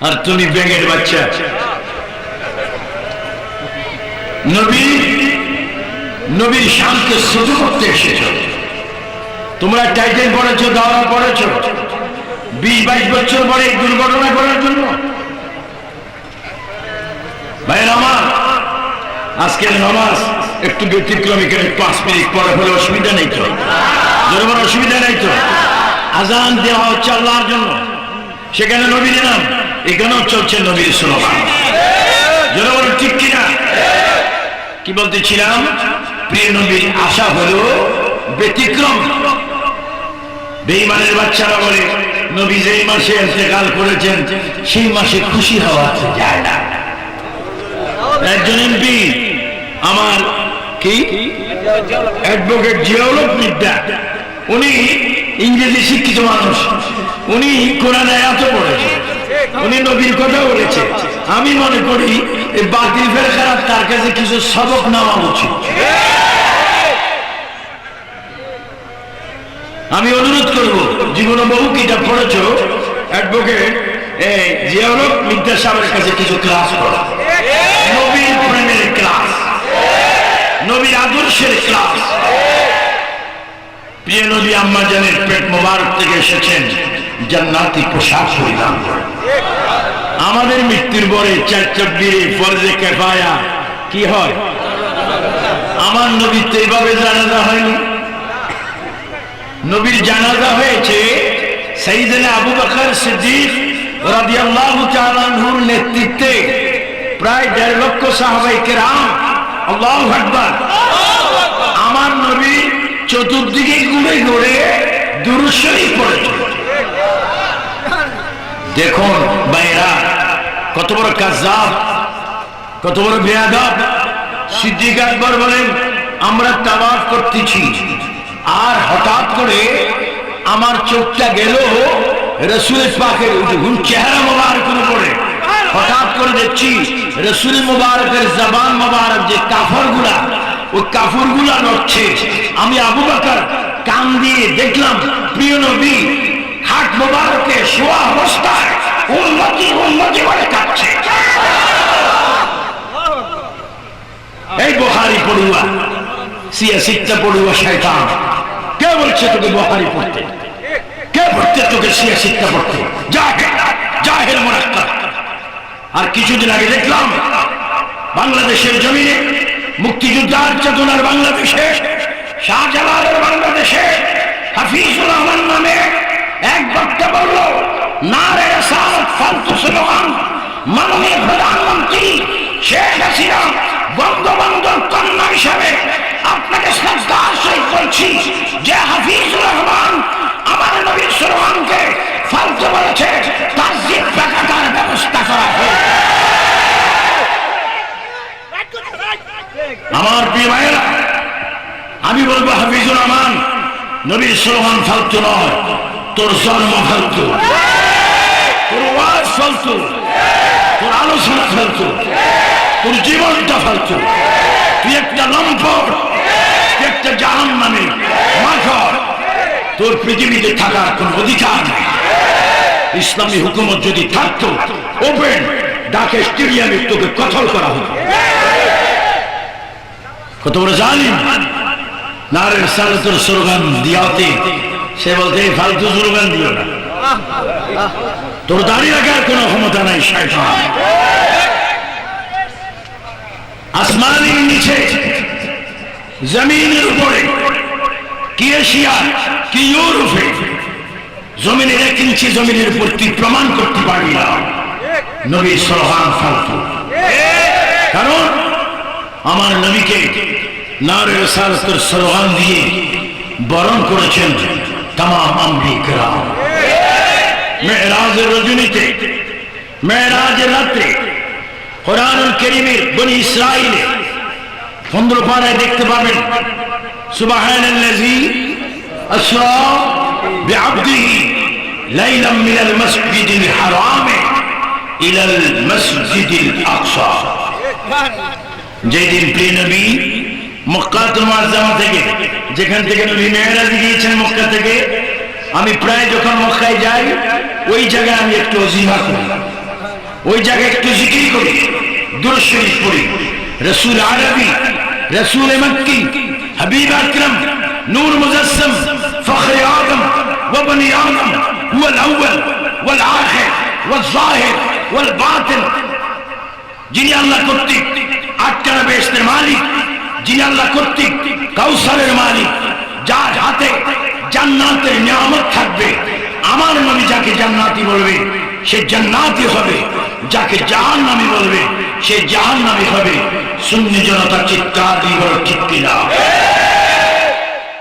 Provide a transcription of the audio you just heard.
আর তুমি ব্যাঙের বাচ্চা। নবী, নবীর শানকে ছোট করতে এসেছ। তোমরা টাইটেল পড়েছ দাওয়া পড়েছো বিশ বাইশ বছর পরে দুর্ঘটনা করার জন্য। ভাইয়ের আমার, আজকের নামাজ একটু ব্যতিক্রমী করে পাঁচ মিনিট পরে হলে অসুবিধা নেই তো। অসুবিধা নেই তো। আজান দেওয়া হচ্ছে আল্লাহর জন্য। সেখানে নবীর নাম। এখানেও চলছে নবীর স্লোগান যেমন ঠিক কিনা? কি বলতেছিলাম? প্রিয় নবীর আশা হলো ব্যতিক্রম। বেইমানের বাচ্চারা বলে, নবী যেই মাসে ইন্তেকাল করেছেন, সেই মাসে খুশি হওয়া যায় না। একজন এমপি, আমার কি? অ্যাডভোকেট জিয়াউলক মিদ্যা উনি ইংরেজি শিক্ষিত মানুষ। উনি কোরআন এত পড়েছে উনি নবীর কথা বলেছে। আমি মনে করি এই বাতিল ফের খারাপ তার কাছে কিছু সবক নেওয়া উচিত। আমি অনুরোধ করব, জীবনে বহু কিতাব পড়েছ, অ্যাডভোকেট, এই জিয়াউলক মিদ্যা সাহেবের কাছে কিছু ক্লাস করা নবীর প্রেমের ক্লাস নবীর আদর্শের ক্লাস প্রিয় নবী আম্মা জানের পেট মোবারক থেকে এসেছেন। জান্নাতি পোশাক পরিধান করে। আমাদের মৃত্যুর পরে চার চব্বিরে ফরজে কেফায়া কি হয়? আমার নবী তো এইভাবে জানাজা হয়নি। নবীর জানাজা হয়েছে সাইদানে আবু বকর সিদ্দিক নেতৃত্বে প্রায় দেড় লক্ষ সাহাবাই কেরাম, আল্লাহু আমার নবী চতুর্দিকে ঘুরে ঘুরে দুরুশ্বরী পড়েছে দেখুন বাইরা কত বড় কাজাব, কত বড় বেয়াদব। সিদ্দিক আকবর বলেন, আমরা তাবাফ করতেছি। আর হঠাৎ করে আমার চোখটা গেল রসুল পাকের চেহারা মোবারকের উপরে। হঠাৎ করে দেখছি রসুল মোবারকের জবান মোবারক যে কাফরগুলা ওই কাফরগুলা নড়ছে। আমি আবু বাকর কান দিয়ে দেখলাম, প্রিয় নবী হাট মোবারকে শোয়া অবস্থায় এই পড়ুয়া, সিয়া পড়ুয়া কে বলছে তোকে পড়তে? কে পড়তে তোকে সিয়া পড়তে? জাহের মোরাক্কা আর কিছুদিন আগে দেখলাম, বাংলাদেশের জমিনে মুক্তিযোদ্ধার চেতনার বাংলাদেশে, শাহজালালের বাংলাদেশে হাফিজুর রহমান নামে এক বক্তা বলল, নারে স্লোগান মাননীয় প্রধানমন্ত্রী শেখ হাসিনা বঙ্গবন্ধুর কন্যা হিসাবে আপনাকে শ্রদ্ধার সহিত বলছি যে হাফিজুর রহমান আমার নবীর স্লোগানকে ফালতু বলেছে তার জিপ ব্যবস্থা করা আমার প্রিয় ভাইয়েরা, আমি বলব হাফিজুর রহমান, নবীর স্লোগান ফালতু নয়, তোর জন্ম ফালতু। তোর ওয়াজ ফালতু। ফালতু তোর জীবনটা ফালতু। তুই একটা লম্পট, তুই একটা জাহান মাখর তোর পৃথিবীতে থাকার কোন অধিকার নেই। ইসলামী হুকুমত যদি থাকতো, ওপেন, ডাকে স্টেডিয়ামে তোকে কথল করা হতো। কত বড় জালিম। নারের সালতের স্লোগান দিয়াতে সে বলতে ফালতু স্লোগান দিও না। তোর দাঁড়িয়ে রাখার কোনো ক্ষমতা নাই, শয়তান। আসমানের নিচে, জমিনের উপরে, কি এশিয়া, কি ইউরোপে জমিনের এক ইঞ্চি জমিনের উপর তুই প্রমাণ করতে পারবি না নবী সরহান ফালতু কারণ আমার নবীকে নারে স্লোগান দিয়ে বরণ করেছেন তাম আম্বিকরা মেয়েরাজের রজনীতে, মেয়েরাজের রাত্রে কোরআনুল করিমের বনি ইসরাইলে পনেরো পাড়ায় দেখতে পাবেন আসরা বিআবদিহি লাইলাম মিনাল মাসজিদিল হারাম ইলাল মাসজিদিল আকসা। যেদিন প্রিয় নবী মক্কাতুল মুআজ্জামা থেকে, যেখান থেকে নবী গিয়েছেন মক্কা থেকে, আমি প্রায় যখন মক্কায় যাই, ওই জায়গায় আমি একটু অজিমা করি। ওই জায়গায় একটু জিকির করি দুরশরীফ পড়ি রসুল আরবি রসুল মক্কি হাবিব আকরম নূর মুজসম ফখর আদম وبني آدم هو الأول والآخر والظاهر والباطن যিনি আল্লাহ কর্তৃক আটকানা বেহেস্তের মালিক যিনি আল্লাহ কর্তৃক কাউসারের মালিক যার হাতে জান্নাতের নিয়ামত থাকবে আমার নবী যাকে জান্নাতি বলবে সে জান্নাতি হবে। যাকে জাহান নামি বলবে, সে জাহান নামি হবে। শূন্য জনতা চিৎকার দিয়ে ঠিক কিনা?